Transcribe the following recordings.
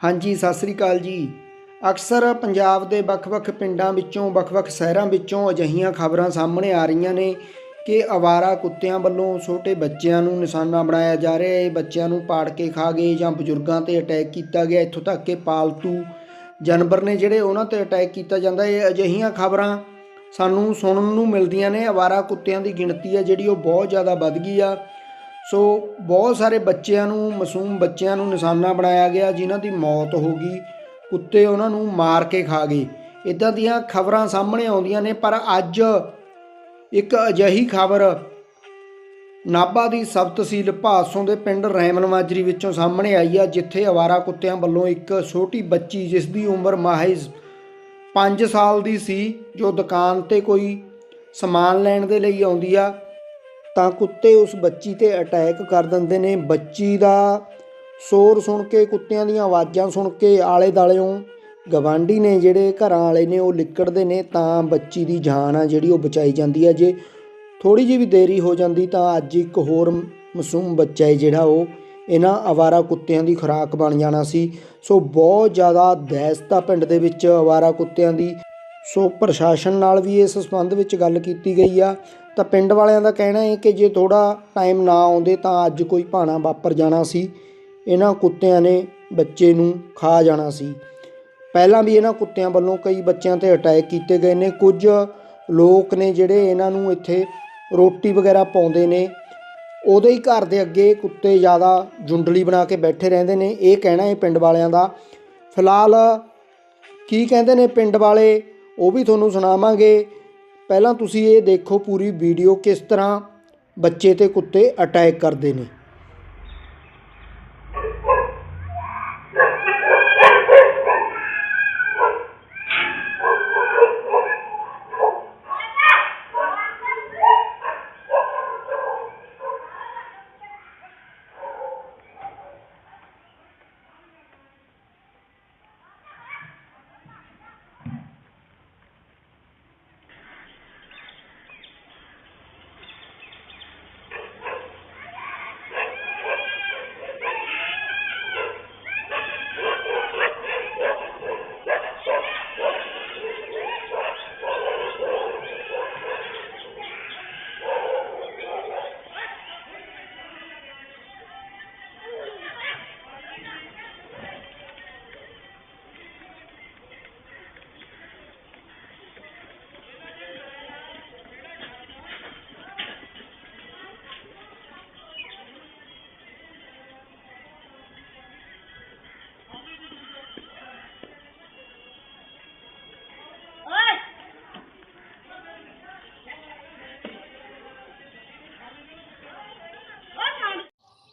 ਹਾਂਜੀ, ਸਤਿ ਸ੍ਰੀ ਅਕਾਲ ਜੀ। ਅਕਸਰ ਪੰਜਾਬ ਦੇ ਵੱਖ-ਵੱਖ ਪਿੰਡਾਂ ਵਿੱਚੋਂ, ਵੱਖ-ਵੱਖ ਸ਼ਹਿਰਾਂ ਵਿੱਚੋਂ ਅਜਿਹੀਆਂ ਖਬਰਾਂ ਸਾਹਮਣੇ ਆ ਰਹੀਆਂ ਨੇ ਕਿ ਅਵਾਰਾ ਕੁੱਤਿਆਂ ਵੱਲੋਂ ਛੋਟੇ ਬੱਚਿਆਂ ਨੂੰ ਨਿਸ਼ਾਨਾ ਬਣਾਇਆ ਜਾ ਰਿਹਾ ਹੈ। ਬੱਚਿਆਂ ਨੂੰ ਪਾੜ ਕੇ ਖਾ ਗਏ ਜਾਂ ਬਜ਼ੁਰਗਾਂ ਤੇ ਅਟੈਕ ਕੀਤਾ ਗਿਆ। ਇੱਥੋਂ ਤੱਕ ਕਿ ਪਾਲਤੂ ਜਾਨਵਰ ਨੇ ਜਿਹੜੇ ਉਹਨਾਂ ਤੇ ਅਟੈਕ ਕੀਤਾ ਜਾਂਦਾ ਇਹ ਅਜਿਹੀਆਂ ਖਬਰਾਂ ਸਾਨੂੰ ਸੁਣਨ ਨੂੰ ਮਿਲਦੀਆਂ ਨੇ। ਅਵਾਰਾ ਕੁੱਤਿਆਂ ਦੀ ਗਿਣਤੀ ਆ ਜਿਹੜੀ ਉਹ ਬਹੁਤ ਜ਼ਿਆਦਾ ਵੱਧ ਗਈ ਆ। ਸੋ ਬਹੁਤ ਸਾਰੇ ਬੱਚਿਆਂ ਨੂੰ, ਮਾਸੂਮ ਬੱਚਿਆਂ ਨੂੰ ਨਿਸ਼ਾਨਾ ਬਣਾਇਆ ਗਿਆ, ਜਿਨ੍ਹਾਂ ਦੀ ਮੌਤ ਹੋ ਗਈ, ਕੁੱਤੇ ਉਹਨਾਂ ਨੂੰ ਮਾਰ ਕੇ ਖਾ ਗਏ। ਇਦਾਂ ਦੀਆਂ ਖਬਰਾਂ ਸਾਹਮਣੇ ਆਉਂਦੀਆਂ ਨੇ, ਪਰ ਅੱਜ ਇੱਕ ਅਜਿਹੀ ਖਬਰ ਨਾਭਾ ਦੀ ਸਬ ਤਹਿਸੀਲ ਭਾਸੋਂ ਦੇ ਪਿੰਡ ਰੈਮਨ ਮਾਜਰੀ ਵਿੱਚੋਂ ਸਾਹਮਣੇ ਆਈ ਆ, ਜਿੱਥੇ ਅਵਾਰਾ ਕੁੱਤਿਆਂ ਵੱਲੋਂ ਇੱਕ ਛੋਟੀ ਬੱਚੀ, ਜਿਸ ਦੀ ਉਮਰ ਮਾਹਿਜ਼ 5 ਸਾਲ ਦੀ ਸੀ, ਜੋ ਦੁਕਾਨ ਤੇ ਕੋਈ ਸਮਾਨ ਲੈਣ ਦੇ ਲਈ ਆਉਂਦੀ ਆ ਤਾਂ ਕੁੱਤੇ ਉਸ ਬੱਚੀ ਤੇ ਅਟੈਕ ਕਰ ਦਿੰਦੇ ਨੇ। ਬੱਚੀ ਦਾ ਸ਼ੋਰ ਸੁਣ ਕੇ, ਕੁੱਤਿਆਂ ਦੀਆਂ ਆਵਾਜ਼ਾਂ ਸੁਣ ਕੇ ਆਲੇ ਦਾਲਿਓਂ ਗਵਾਂਢੀ ਨੇ ਜਿਹੜੇ ਘਰਾਂ ਵਾਲੇ ਨੇ ਉਹ ਲਿਕੜਦੇ ਨੇ, ਤਾਂ ਬੱਚੀ ਦੀ ਜਾਨ ਆ ਜਿਹੜੀ ਉਹ ਬਚਾਈ ਜਾਂਦੀ ਹੈ ਜੇ ਥੋੜੀ ਜਿਹੀ ਵੀ ਦੇਰੀ ਹੋ ਜਾਂਦੀ ਤਾਂ ਅੱਜ ਇੱਕ ਹੋਰ ਮਾਸੂਮ ਬੱਚਾ ਹੈ ਜਿਹੜਾ ਉਹ ਇਹਨਾਂ ਆਵਾਰਾ ਕੁੱਤਿਆਂ ਦੀ ਖੁਰਾਕ ਬਣ ਜਾਣਾ ਸੀ। ਸੋ ਬਹੁਤ ਜ਼ਿਆਦਾ ਦਹਿਸ਼ਤ ਪਿੰਡ ਦੇ ਵਿੱਚ ਆਵਾਰਾ ਕੁੱਤਿਆਂ ਦੀ। ਸੋ ਪ੍ਰਸ਼ਾਸਨ ਨਾਲ ਵੀ ਇਸ ਸੰਬੰਧ ਵਿੱਚ ਗੱਲ ਕੀਤੀ ਗਈ ਆ। ਤਾਂ ਪਿੰਡ ਵਾਲਿਆਂ ਦਾ ਕਹਿਣਾ ਹੈ ਕਿ ਜੇ ਥੋੜਾ ਟਾਈਮ ਨਾ ਆਉਂਦੇ ਤਾਂ ਅੱਜ ਕੋਈ ਭਾਣਾ ਵਾਪਰ ਜਾਣਾ ਸੀ। ਇਹਨਾਂ ਕੁੱਤਿਆਂ ਨੇ ਬੱਚੇ ਨੂੰ ਖਾ ਜਾਣਾ ਸੀ। ਪਹਿਲਾਂ ਵੀ ਇਹਨਾਂ ਕੁੱਤਿਆਂ ਵੱਲੋਂ ਕਈ ਬੱਚਿਆਂ ਤੇ ਅਟੈਕ ਕੀਤੇ ਗਏ ਨੇ। ਕੁਝ ਲੋਕ ਨੇ ਜਿਹੜੇ ਇਹਨਾਂ ਨੂੰ ਇੱਥੇ ਰੋਟੀ ਵਗੈਰਾ ਪਾਉਂਦੇ ਨੇ। ਉਹਦੇ ਹੀ ਘਰ ਦੇ ਅੱਗੇ ਕੁੱਤੇ ਜ਼ਿਆਦਾ ਜੁੰਡਲੀ ਬਣਾ ਕੇ ਬੈਠੇ ਰਹਿੰਦੇ ਨੇ। ਇਹ ਕਹਿਣਾ ਹੈ ਪਿੰਡ ਵਾਲਿਆਂ ਦਾ। ਫਿਲਹਾਲ ਕੀ ਕਹਿੰਦੇ ਨੇ ਪਿੰਡ ਵਾਲੇ, ਉਹ ਵੀ ਤੁਹਾਨੂੰ ਸੁਣਾਵਾਂਗੇ। ਪਹਿਲਾਂ ਤੁਸੀਂ ਇਹ ਦੇਖੋ ਪੂਰੀ ਵੀਡੀਓ ਕਿਸ ਤਰ੍ਹਾਂ ਬੱਚੇ ਤੇ ਕੁੱਤੇ ਅਟੈਕ ਕਰਦੇ ਨੇ।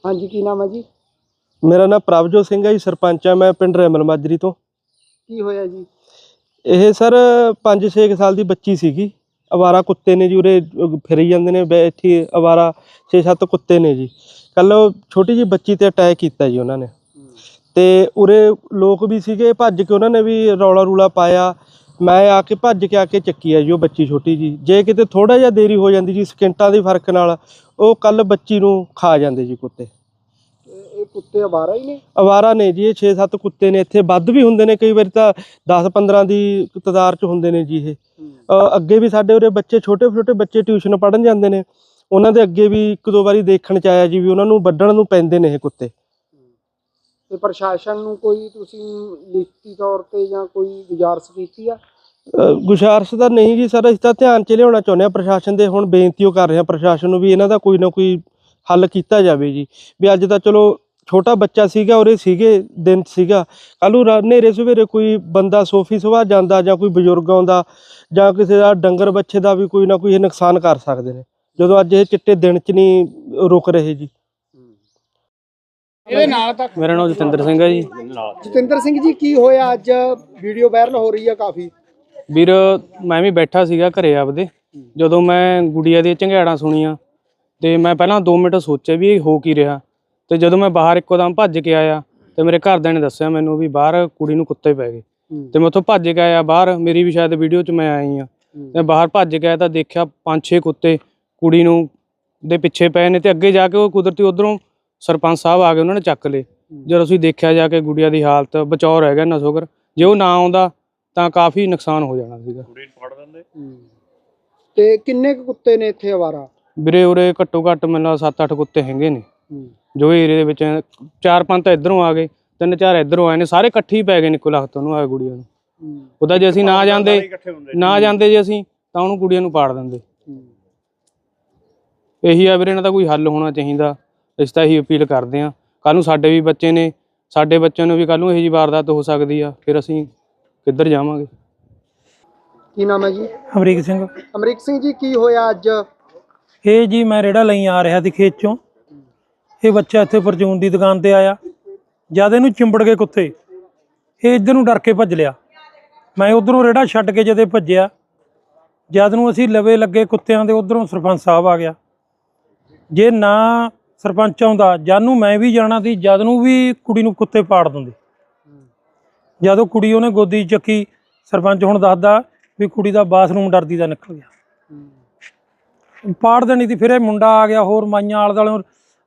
ਹਾਂਜੀ ਕੀ ਨਾਮ ਹੈ ਜੀ? ਮੇਰਾ ਨਾਮ ਪ੍ਰਭਜੋਤ ਸਿੰਘ ਹੈ ਜੀ ਸਰਪੰਚ ਆ ਮੈਂ ਪਿੰਡ ਰੈਮਲ ਮਾਜਰੀ ਤੋਂ। ਕੀ ਹੋਇਆ ਜੀ? ਇਹ ਸਰ 5-6 ਸਾਲ ਦੀ ਬੱਚੀ ਸੀਗੀ। ਅਵਾਰਾ ਕੁੱਤੇ ਨੇ ਜੀ ਉਰੇ ਫਿਰੀ ਜਾਂਦੇ ਨੇ ਬੈਠੀ ਅਵਾਰਾ 6-7 ਕੁੱਤੇ ਨੇ ਜੀ। ਕੱਲ ਛੋਟੀ ਜੀ ਬੱਚੀ ਤੇ ਅਟੈਕ ਕੀਤਾ ਜੀ ਉਹਨਾਂ ਨੇ। ਤੇ ਉਰੇ ਲੋਕ ਵੀ ਸੀਗੇ ਭੱਜ ਕੇ ਉਹਨਾਂ ਨੇ ਵੀ ਰੌਲਾ ਰੂਲਾ ਪਾਇਆ। ਮੈਂ ਆ ਕੇ ਭੱਜ ਕੇ ਆ ਕੇ ਚੱਕੀ ਆ ਜੀ ਉਹ ਬੱਚੀ ਛੋਟੀ ਜੀ। ਜੇ ਕਿਤੇ ਥੋੜਾ ਜਿਹਾ ਦੇਰੀ ਹੋ ਜਾਂਦੀ ਜੀ ਸਕਿੰਟਾਂ ਦੀ ਫ਼ਰਕ ਨਾਲ ਉਹ ਕੱਲ ਬੱਚੀ ਨੂੰ ਖਾ ਜਾਂਦੇ ਜੀ ਕੁੱਤੇ। ਇਹ ਕੁੱਤੇ ਅਵਾਰਾ ਹੀ ਨੇ? ਅਵਾਰਾ ਨੇ ਜੀ ਇਹ 6-7 ਕੁੱਤੇ ਨੇ। ਇੱਥੇ ਵੱਧ ਵੀ ਹੁੰਦੇ ਨੇ ਕਈ ਵਾਰੀ ਤਾਂ 10-15 ਦੀ ਤਦਾਰ ਚ ਹੁੰਦੇ ਨੇ ਜੀ ਇਹ। ਅੱਗੇ ਵੀ ਸਾਡੇ ਉਰੇ ਬੱਚੇ ਛੋਟੇ-ਛੋਟੇ ਬੱਚੇ ਟਿਊਸ਼ਨ ਪੜ੍ਹਨ ਜਾਂਦੇ ਨੇ। ਉਹਨਾਂ ਦੇ ਅੱਗੇ ਵੀ ਇੱਕ ਦੋ ਵਾਰੀ ਦੇਖਣ ਚ ਆਇਆ ਜੀ ਵੀ ਉਹਨਾਂ ਨੂੰ ਵੱਢਣ ਨੂੰ ਪੈਂਦੇ ਨੇ ਇਹ ਕੁੱਤੇ। ਤੇ ਪ੍ਰਸ਼ਾਸਨ ਨੂੰ ਕੋਈ ਤੁਸੀਂ ਲਿਖਤੀ ਤੌਰ ਤੇ ਜਾਂ ਕੋਈ ਗੁਜ਼ਾਰਿਸ਼ ਕੀਤੀ ਆ? ਅ, ਗੁਜ਼ਾਰਿਸ਼ ਤਾਂ ਨਹੀਂ ਜੀ ਸਰ ਅਸੀਂ ਤਾਂ ਧਿਆਨ ਚ ਲਿਆਉਣਾ ਚਾਹੁੰਦੇ ਹਾਂ ਪ੍ਰਸ਼ਾਸਨ ਦੇ ਹੁਣ ਬੇਨਤੀ ਉਹ ਕਰ ਰਹੇ ਹਾਂ ਪ੍ਰਸ਼ਾਸਨ ਨੂੰ ਵੀ ਇਹਨਾਂ ਦਾ ਕੋਈ ਨਾ ਕੋਈ ਹੱਲ ਕੀਤਾ ਜਾਵੇ ਜੀ। ਵੀ ਅੱਜ ਤਾਂ ਚਲੋ ਛੋਟਾ ਬੱਚਾ ਸੀਗਾ ਉਰੇ ਸੀਗੇ ਦਿਨ ਸੀਗਾ। ਕੱਲ੍ਹ ਨੂੰ ਰਾ- ਹਨੇਰੇ ਸਵੇਰੇ ਕੋਈ ਬੰਦਾ ਸੋਫੀ ਸੁਭਾ ਜਾਂਦਾ ਜਾਂ ਕੋਈ ਬਜ਼ੁਰਗ ਆਉਂਦਾ ਜਾਂ ਕਿਸੇ ਦਾ ਡੰਗਰ ਬੱਚੇ ਦਾ ਵੀ ਕੋਈ ਨਾ ਕੋਈ ਇਹ ਨੁਕਸਾਨ ਕਰ ਸਕਦੇ ਨੇ। ਜਦੋਂ ਅੱਜ ਇਹ ਚਿੱਟੇ ਦਿਨ ਚ ਨਹੀਂ ਰੁਕ ਰਹੇ ਜੀ। ਇਹਦੇ ਨਾਲ ਤਾਂ ਮੇਰਾ ਨਾਮ ਜਤਿੰਦਰ ਸਿੰਘ ਹੈ ਜੀ। ਜਤਿੰਦਰ ਸਿੰਘ ਜੀ ਕੀ ਹੋਇਆ? ਅੱਜ ਵੀਡੀਓ ਵਾਇਰਲ ਹੋ ਰਹੀ ਆ ਕਾਫੀ। ਵੀਰ ਮੈਂ ਵੀ ਬੈਠਾ ਸੀਗਾ ਘਰੇ ਆਪਦੇ। ਜਦੋਂ ਮੈਂ ਗੁੜੀਆ ਦੀਆਂ ਝੰਗਾੜਾਂ ਸੁਣੀਆਂ ਤੇ ਮੈਂ ਪਹਿਲਾਂ 2 ਮਿੰਟ ਸੋਚਿਆ ਵੀ ਇਹ ਹੋ ਕੀ ਰਿਹਾ। ਤੇ ਜਦੋਂ ਮੈਂ ਬਾਹਰ ਇੱਕੋ ਦਮ ਭੱਜ ਕੇ ਆਇਆ ਤੇ ਮੇਰੇ ਘਰਦਿਆਂ ਨੇ ਦੱਸਿਆ ਮੈਨੂੰ ਵੀ ਬਾਹਰ ਕੁੜੀ ਨੂੰ ਕੁੱਤੇ ਪੈ ਗਏ। ਤੇ ਮੈਂ ਉੱਥੋਂ ਭੱਜ ਕੇ ਆਇਆ ਬਾਹਰ। ਮੇਰੀ ਵੀ ਸ਼ਾਇਦ ਵੀਡੀਓ 'ਚ ਮੈਂ ਆਈ ਆ ਤੇ ਬਾਹਰ ਭੱਜ ਕੇ ਆਇਆ ਤਾਂ ਦੇਖਿਆ ਪੰਜ ਛੇ ਕੁੱਤੇ ਕੁੜੀ ਨੂੰ ਦੇ ਪਿੱਛੇ ਪਏ ਨੇ ਤੇ ਅੱਗੇ ਜਾ ਕੇ ਉਹ ਕੁਦਰਤੀ ਉਧਰੋਂ ਸਰਪੰਚ ਸਾਹਿਬ ਆ ਗਏ ਉਹਨਾਂ ਨੇ ਚੱਕ ਲਏ। ਜਦੋਂ ਅਸੀਂ ਦੇਖਿਆ ਜਾ ਕੇ ਗੁੜੀਆ ਦੀ ਹਾਲਤ ਬਚਾਓ ਰਹਿ ਗਿਆ ਨਾ ਸ਼ੁਕਰ ਜੇ ਉਹ ਨਾ ਆਉਂਦਾ ਤਾਂ ਕਾਫੀ ਨੁਕਸਾਨ ਹੋ ਜਾਣਾ ਸੀਗਾ। ਤੇ ਕਿੰਨੇ ਕੁ ਕੁੱਤੇ ਨੇ ਇੱਥੇ ਆਵਾਰਾ? ਵੀਰੇ ਉਰੇ ਘੱਟੋ ਘੱਟ ਮੈਨੂੰ 7-8 ਕੁੱਤੇ ਹੈਗੇ ਨੇ। ਜੋ ਏਰੀਏ ਦੇ ਵਿੱਚ ਚਾਰ ਪੰਜ ਤਾਂ ਇਧਰੋਂ ਆ ਗਏ ਤਿੰਨ ਚਾਰ ਇਧਰੋਂ ਆਏ ਨੇ ਸਾਰੇ ਇਕੱਠੇ ਹੀ ਪੈ ਗਏ ਨਿੱਕੋ ਲਖਤ ਨੂੰ ਆ ਗੁੜੀਆ ਨੂੰ। ਉਹਦਾ ਜੇ ਅਸੀਂ ਨਾ ਜਾਂਦੇ ਨਾ ਜਾਂਦੇ ਜੇ ਅਸੀਂ ਤਾਂ ਉਹਨੂੰ ਕੁੜੀਆਂ ਨੂੰ ਪਾੜ ਦਿੰਦੇ। ਇਹੀ ਆ ਵੀਰੇ ਇਹਨਾਂ ਦਾ ਕੋਈ ਹੱਲ ਹੋਣਾ ਚਾਹੀਦਾ। ਇਸ ਤਾਂ ਇਹੀ ਅਪੀਲ ਕਰਦੇ ਆ ਕੱਲ ਨੂੰ ਸਾਡੇ ਵੀ ਬੱਚੇ ਨੇ ਸਾਡੇ ਬੱਚਿਆਂ ਨੂੰ ਵੀ ਕੱਲ ਨੂੰ ਇਹੋ ਜਿਹੀ ਵਾਰਦਾਤ ਹੋ ਸਕਦੀ ਆ ਫਿਰ ਅਸੀਂ ਕਿੱਧਰ ਜਾਵਾਂਗੇ? ਕੀ ਨਾਮ ਹੈ ਜੀ? ਅਮਰੀਕ ਸਿੰਘ। ਅਮਰੀਕ ਸਿੰਘ ਜੀ ਕੀ ਹੋਇਆ ਅੱਜ? ਇਹ ਜੀ ਮੈਂ ਰੇੜਾ ਲਈ ਆ ਰਿਹਾ ਸੀ ਖੇਤ ਚੋਂ। ਇਹ ਬੱਚਾ ਇੱਥੇ ਪਰਚੂਨ ਦੀ ਦੁਕਾਨ ਤੇ ਆਇਆ। ਜਦ ਇਹਨੂੰ ਚਿੰਬੜ ਗਏ ਕੁੱਤੇ ਇਹ ਇੱਧਰ ਨੂੰ ਡਰ ਕੇ ਭੱਜ ਲਿਆ। ਮੈਂ ਉਧਰੋਂ ਰੇੜਾ ਛੱਡ ਕੇ ਜਦੇ ਭੱਜਿਆ ਜਦ ਨੂੰ ਅਸੀਂ ਲਵੇ ਲੱਗੇ ਕੁੱਤਿਆਂ ਦੇ ਉਧਰੋਂ ਸਰਪੰਚ ਸਾਹਿਬ ਆ ਗਿਆ। ਜੇ ਨਾ ਸਰਪੰਚ ਆਉਂਦਾ ਜਦ ਨੂੰ ਮੈਂ ਵੀ ਜਾਣਾ ਸੀ ਜਦ ਨੂੰ ਵੀ ਕੁੜੀ ਨੂੰ ਕੁੱਤੇ ਪਾੜ ਦਿੰਦੇ। ਜਦੋਂ ਕੁੜੀ ਉਹਨੇ ਗੋਦੀ ਚੱਕੀ ਸਰਪੰਚ ਹੁਣ ਦੱਸਦਾ ਵੀ ਕੁੜੀ ਦਾ ਬਾਥਰੂਮ ਡਰਦੀ ਦਾ ਨਿਕਲ ਗਿਆ। ਪਾੜ ਦੇਣੀ ਤੀ ਫਿਰ ਇਹ ਮੁੰਡਾ ਆ ਗਿਆ ਹੋਰ ਮਾਈਆਂ ਆਲੇ ਦੁਆਲੇ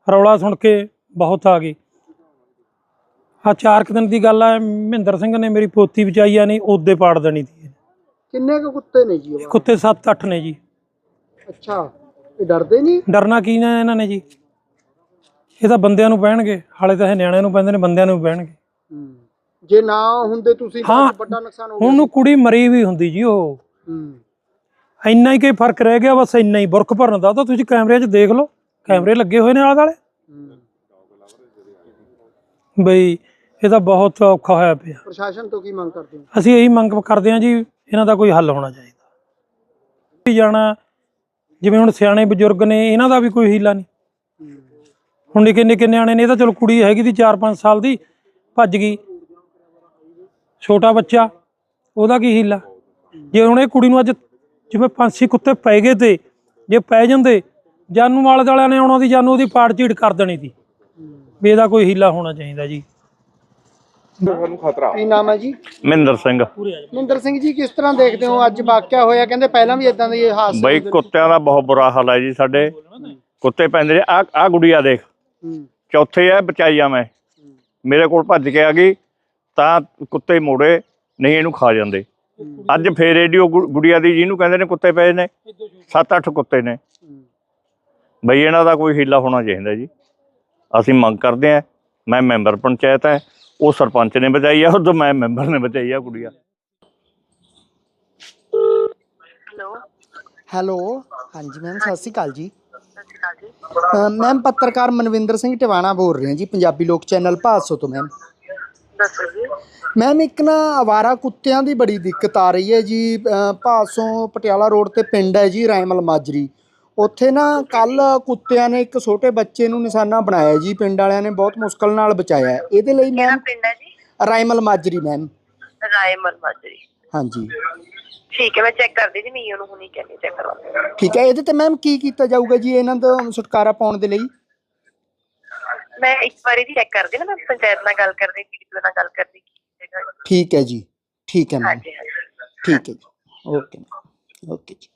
ਰੌਲਾ ਸੁਣ ਕੇ ਬਹੁਤ ਆ ਗਈ ਆ ਚਾਰ ਕੁ ਦਿਨ ਦੀ ਗੱਲ ਆ ਮਹਿੰਦਰ ਸਿੰਘ ਨੇ ਮੇਰੀ ਪੋਤੀ ਬਚਾਈ ਆ ਨਹੀਂ ਉਹਦੇ ਪਾੜ ਦੇਣੀ ਤੀ ਕਿੰਨੇ ਕੁ ਕੁੱਤੇ ਨੇ ਜੀ ਕੁੱਤੇ 7-8 ਨੇ ਜੀ। ਅੱਛਾ ਇਹ ਡਰਦੇ ਨਹੀਂ? ਡਰਨਾ ਕੀ ਨੇ ਇਹਨਾਂ ਨੇ ਜੀ? ਇਹ ਤਾਂ ਬੰਦਿਆਂ ਨੂੰ ਪੈਣਗੇ ਹਾਲੇ ਤਾਂ ਇਹ ਨਿਆਣਿਆਂ ਨੂੰ ਪੈਂਦੇ ਨੇ ਬੰਦਿਆਂ ਨੂੰ ਵੀ ਪੈਣਗੇ ਜੇ ਨਾ ਹੁੰਦੇ ਤੁਸੀਂ ਹਾਂ। ਵੱਡਾ ਨੁਕਸਾਨ ਹੋ ਹੁਣ ਨੂੰ ਕੁੜੀ ਮਰੀ ਵੀ ਹੁੰਦੀ ਜੀ ਉਹ। ਹੂੰ। ਇੰਨਾ ਹੀ ਕੋਈ ਫ਼ਰਕ ਰਹਿ ਗਿਆ ਬਸ ਇੰਨਾ ਹੀ ਬੁਰਕ ਭਰਨ ਦਾ ਉਹ ਤਾਂ ਤੁਸੀਂ ਕੈਮਰੇ 'ਚ ਦੇਖ ਲਓ। ਕੈਮਰੇ ਲੱਗੇ ਹੋਏ ਨੇ ਆਲੇ ਦੁਆਲੇ। ਬਈ ਇਹ ਤਾਂ ਬਹੁਤ ਔਖਾ ਹੋਇਆ ਪਿਆ। ਪ੍ਰਸ਼ਾਸਨ ਤੋਂ ਕੀ ਮੰਗ ਕਰਦੇ ਹੋ? ਅਸੀਂ ਇਹੀ ਮੰਗ ਕਰਦੇ ਹਾਂ ਜੀ ਇਹਨਾਂ ਦਾ ਕੋਈ ਹੱਲ ਹੋਣਾ ਚਾਹੀਦਾ। ਵੀ ਜਾਣਾ ਜਿਵੇਂ ਹੁਣ ਸਿਆਣੇ ਬਜ਼ੁਰਗ ਨੇ ਇਹਨਾਂ ਦਾ ਵੀ ਕੋਈ ਹੀਲਾ ਨਹੀਂ। ਹੁਣ ਨਿੱਕੇ ਨਿੱਕੇ ਨਿਆਣੇ ਨੇ ਇਹ ਤਾਂ ਚਲੋ ਕੁੜੀ ਹੈਗੀ ਦੀ 4-5 ਸਾਲ ਦੀ ਭੱਜ ਗਈ। ਛੋਟਾ ਬੱਚਾ ਉਹਦਾ ਕੀ ਹੀਲਾ ਜੇ ਹੁਣ ਇਹ ਕੁੜੀ ਨੂੰ ਅੱਜ ਜਿਵੇਂ ਪੰਜ ਛੇ ਕੁੱਤੇ ਪੈ ਗਏ ਤੇ ਜੇ ਪੈ ਜਾਂਦੇ ਜਾਨੂ ਵਾਲੇ ਵਾਲਿਆਂ ਨੇ ਆਉਣਾ ਦੀ ਜਾਨੂ ਉਹਦੀ ਪਾੜ ਝੀੜ ਕਰ ਦੇਣੀ ਸੀ। ਵੀ ਇਹਦਾ ਕੋਈ ਹੀਲਾ ਹੋਣਾ ਚਾਹੀਦਾ ਜੀ। ਕੀ ਨਾਮ ਹੈ ਜੀ? ਮਹਿੰਦਰ ਸਿੰਘ। ਮਹਿੰਦਰ ਸਿੰਘ ਜੀ ਕਿਸ ਤਰ੍ਹਾਂ ਦੇਖਦੇ ਹੋ? ਅੱਜ ਵਾਕਿਆ ਹੋਇਆ ਕਹਿੰਦੇ ਪਹਿਲਾਂ ਵੀ ਇਦਾਂ ਦੇ ਹਾਦਸੇ ਬਈ। ਕੁੱਤਿਆਂ ਦਾ ਬਹੁਤ ਬੁਰਾ ਹਾਲ ਹੈ ਜੀ ਸਾਡੇ। ਕੁੱਤੇ ਪੈਂਦੇ ਆ ਆ ਗੁੜੀਆ ਦੇਖ। ਚੌਥੇ ਐ ਬਚਾਈਆ ਮੈਂ। ਮੇਰੇ ਕੋਲ ਭੱਜ ਕੇ ਆ ਗਈ ਤਾਂ ਕੁੱਤੇ ਮੋੜੇ ਨਹੀਂ ਇਹਨੂੰ ਖਾ ਜਾਂਦੇ। ਅੱਜ ਫੇਰ ਰੇਡੀਓ ਗੁੜੀਆ ਦੀ ਜਿਹਨੂੰ ਕਹਿੰਦੇ ਨੇ ਕੁੱਤੇ ਪਏ ਨੇ 7-8 ਕੁੱਤੇ ਨੇ। ਬਈ ਇਹਨਾਂ ਦਾ ਕੋਈ ਹੀਲਾ ਹੋਣਾ ਚਾਹੀਦਾ ਜੀ। ਅਸੀਂ ਮੰਗ ਕਰਦੇ ਆ ਮੈਂ ਮੈਂਬਰ ਪੰਚਾਇਤ ਹੈ ਉਹ ਸਰਪੰਚ ਨੇ ਬਚਾਈ ਆ ਉਦੋਂ ਮੈਂ ਮੈਂਬਰ ਨੇ ਬਚਾਈ ਆ ਗੁੜੀਆ। ਹੈਲੋ। ਹੈਲੋ ਹਾਂਜੀ ਮੈਮ ਸਤਿ ਸ਼੍ਰੀ ਅਕਾਲ ਜੀ ਸਤਿ ਸ਼੍ਰੀ ਅਕਾਲ ਜੀ ਅ, ਮੈਮ ਪੱਤਰਕਾਰ ਮਨਵਿੰਦਰ ਸਿੰਘ ਟਿਵਾਣਾ ਬੋਲ ਰਹੇ ਹਾਂ ਜੀ ਪੰਜਾਬੀ ਲੋਕ ਚੈਨਲ ਭਾਸੋ ਤੋਂ ਮੈਮ ਦੱਸੋ ਜੀ। ਮੈਮ ਇੱਕ ਨਾ ਆਵਾਰਾ ਕੁੱਤਿਆਂ ਦੀ ਬੜੀ ਦਿੱਕਤ ਆ ਰਹੀ ਹੈ ਜੀ ਭਾਸੋਂ ਪਟਿਆਲਾ ਰੋਡ ਤੇ ਪਿੰਡ ਹੈ ਜੀ ਰਾਇਮਲ ਮਾਜਰੀ ਉੱਥੇ ਨਾ ਕੱਲ ਕੁੱਤਿਆਂ ਨੇ ਇੱਕ ਛੋਟੇ ਬੱਚੇ ਨੂੰ ਨਿਸ਼ਾਨਾ ਬਣਾਇਆ ਜੀ ਪਿੰਡ ਵਾਲਿਆਂ ਨੇ ਬਹੁਤ ਮੁਸ਼ਕਲ ਨਾਲ ਬਚਾਇਆ। ਇਹਦੇ ਲਈ ਮੈਮ ਪਿੰਡ ਹੈ ਜੀ? ਰਾਇਮਲ ਮਾਜਰੀ ਮੈਮ ਰਾਏਮਲ ਮਾਜਰੀ ਹਾਂਜੀ। ਠੀਕ ਹੈ ਮੈਂ ਚੈੱਕ ਕਰਦੀ ਜੀ ਮੈਂ ਉਹਨੂੰ ਹੁਣੀ ਕਹਿੰਦੀ ਚੈੱਕ ਕਰਵਾ ਠੀਕ ਹੈ ਇਹਦੇ ਤੇ ਮੈਮ ਕੀ ਕੀਤਾ ਜਾਊਗਾ ਜੀ ਇਹਨਾਂ ਦਾ ਛੁਟਕਾਰਾ ਪਾਉਣ ਦੇ ਲਈ? ਮੈਂ ਇੱਕ ਵਾਰੀ ਜੀ ਚੈੱਕ ਕਰਦੀ ਨਾ ਮੈਂ ਪੰਚਾਇਤ ਨਾਲ ਗੱਲ ਕਰਦੀ ਪੀਡੀਪੀ ਨਾਲ ਗੱਲ ਕਰਦੀ। ਠੀਕ ਹੈ ਜੀ ਠੀਕ ਹੈ ਮੈਮ ਹਾਂਜੀ ਹਾਂਜੀ। ਠੀਕ ਹੈ ਜੀ। ਓਕੇ ਓਕੇ ਜੀ।